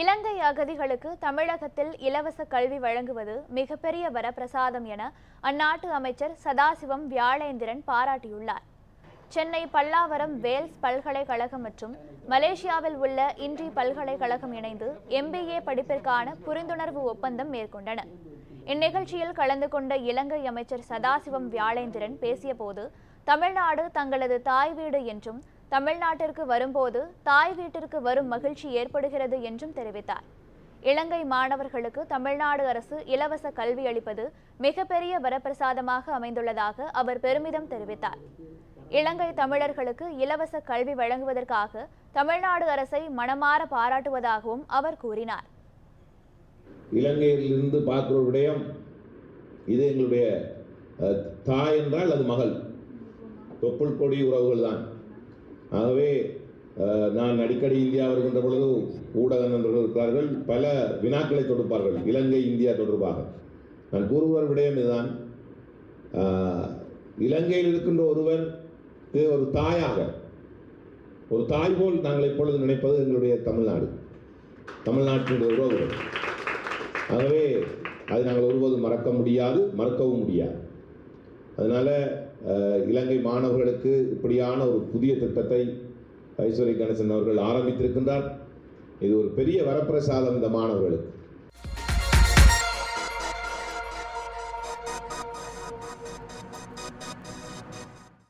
இலங்கை அகதிகளுக்கு தமிழகத்தில் இலவச கல்வி வழங்குவது மிகப்பெரிய வரப்பிரசாதம் என அந்நாட்டு அமைச்சர் சதாசிவம் வியாழேந்திரன் பாராட்டியுள்ளார். சென்னை பல்லாவரம் வேல்ஸ் பல்கலைக்கழகம் மற்றும் மலேசியாவில் உள்ள இன்றி பல்கலைக்கழகம் இணைந்து எம்பிஏ படிப்பிற்கான புரிந்துணர்வு ஒப்பந்தம் மேற்கொண்டன. இந்நிகழ்ச்சியில் கலந்து கொண்ட இலங்கை அமைச்சர் சதாசிவம் வியாழேந்திரன் பேசியபோது தமிழ்நாடு தங்களது தாய் வீடு என்றும் தமிழ்நாட்டிற்கு வரும்போது தாய் வீட்டிற்கு வரும் மகிழ்ச்சி ஏற்படுகிறது என்றும் தெரிவித்தார். இலங்கை மாணவர்களுக்கு தமிழ்நாடு அரசு இலவச கல்வி அளிப்பது மிகப்பெரிய வரப்பிரசாதமாக அமைந்துள்ளதாக அவர் பெருமிதம் தெரிவித்தார். இலங்கை தமிழர்களுக்கு இலவச கல்வி வழங்குவதற்காக தமிழ்நாடு அரசை மனமாற பாராட்டுவதாகவும் அவர் கூறினார். இலங்கையிலிருந்து பார்க்கிற விடயம் இது எங்களுடைய தாய் என்றால் அது மகள். தொப்புள் கொடி உறவுகள் தான் ஆகவே நான் அடிக்கடி இந்தியா வருகின்ற பொழுது ஊடக நண்பர்கள் இருக்கிறார்கள். பல வினாக்களை தொடுப்பார்கள். இலங்கை இந்தியா தொடர்பாக. நான் கூறுவர் விடயம் இதுதான். இலங்கையில் இருக்கின்ற ஒருவர் ஒரு தாயாக ஒரு தாய் போல் நாங்கள் எப்பொழுது நினைப்பது எங்களுடைய தமிழ்நாடு. தமிழ்நாட்டினுடைய உறவுகள். ஆகவே அதை நாங்கள் ஒருபோதும் மறக்க முடியாது மறக்கவும் முடியாது. அதனால் இலங்கை மாணவர்களுக்கு இப்படியான ஒரு புதிய திட்டத்தை ஐஸ்வரி கணேசன் அவர்கள் ஆரம்பித்திருக்கின்றார். இது ஒரு பெரிய வரப்பிரசாதம் இந்த மாணவர்களுக்கு.